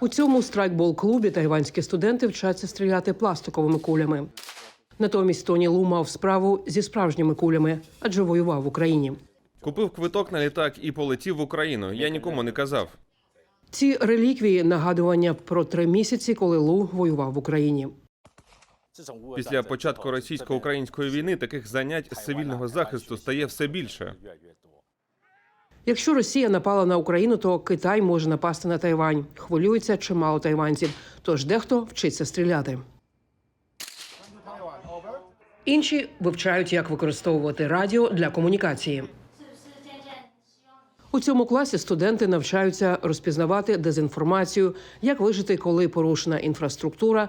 У цьому страйкбол-клубі тайванські студенти вчаться стріляти пластиковими кулями. Натомість Тоні Лу мав справу зі справжніми кулями, адже воював в Україні. Kупив квиток на літак і полетів в Україну. Я нікому не казав. Ці реліквії нагадування про три місяці, коли Лу воював в Україні. Після початку російсько-української війни таких занять з цивільного захисту стає все більше. Якщо Росія напала на Україну, то Китай може напасти на Тайвань. Хвилюється чимало тайванців, тож дехто вчиться стріляти. Інші вивчають, як використовувати радіо для комунікації. У цьому класі студенти навчаються розпізнавати дезінформацію, як вижити, коли порушена інфраструктура,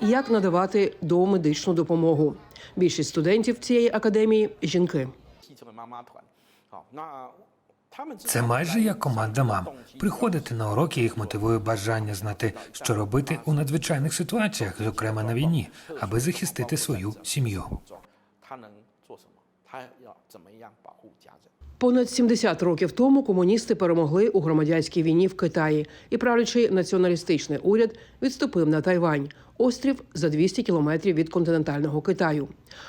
як надавати домедичну допомогу. Більшість студентів цієї академії жінки. Це майже як команда мам. Приходити на уроки їх мотивує бажання знати, що робити у надзвичайних ситуаціях, зокрема на війні, аби захистити свою сім'ю. Понад 70 років тому комуністи перемогли у громадянській війні в Китаї, і правлячий націоналістичний уряд відступив на Тайвань острів за 200 кілометрів від континентального Китаю.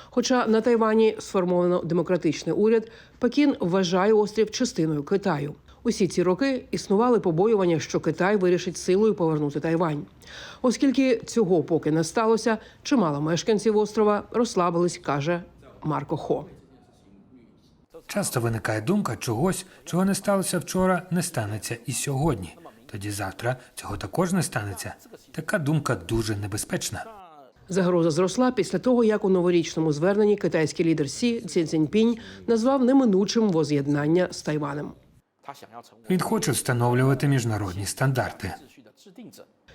Хоча на Тайвані сформовано демократичний уряд, Пекін вважає острів частиною Китаю. Усі ці роки існували побоювання, що Китай вирішить силою повернути Тайвань. Оскільки цього поки не сталося, чимало мешканців острова розслабились, каже Марко Хо. Часто виникає думка чогось, чого не сталося вчора, не станеться і сьогодні. Тоді завтра цього також не станеться. Така думка дуже небезпечна. Загроза зросла після того, як у новорічному зверненні китайський лідер Сі Цін Ціньпінь назвав неминучим воз'єднання з Тайванем. Він хоче встановлювати міжнародні стандарти.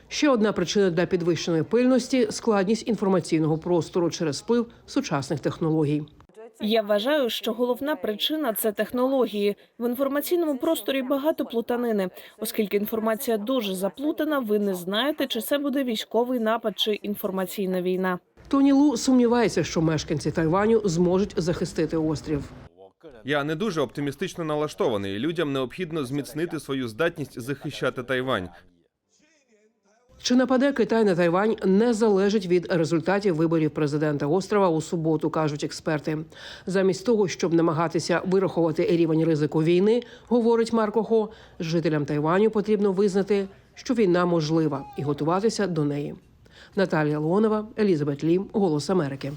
Ще одна причина для підвищеної пильності складність інформаційного простору через вплив сучасних технологій. Я вважаю, що головна причина це технології. В інформаційному просторі багато плутанини, оскільки інформація дуже заплутана. Ви не знаєте, чи це буде військовий напад чи інформаційна війна. Тоні Лу сумнівається, що мешканці Тайваню зможуть захистити острів. Я не дуже оптимістично налаштований. Людям необхідно зміцнити свою здатність захищати Тайвань. Чи нападе Китай на Тайвань не залежить від результатів виборів президента острова у суботу, кажуть експерти. Замість того, щоб намагатися вирахувати рівень ризику війни, говорить Марко Хо, жителям Тайваню потрібно визнати, що війна можлива, і готуватися до неї. Наталія Леонова, Елізабет Лім, Голос Америки.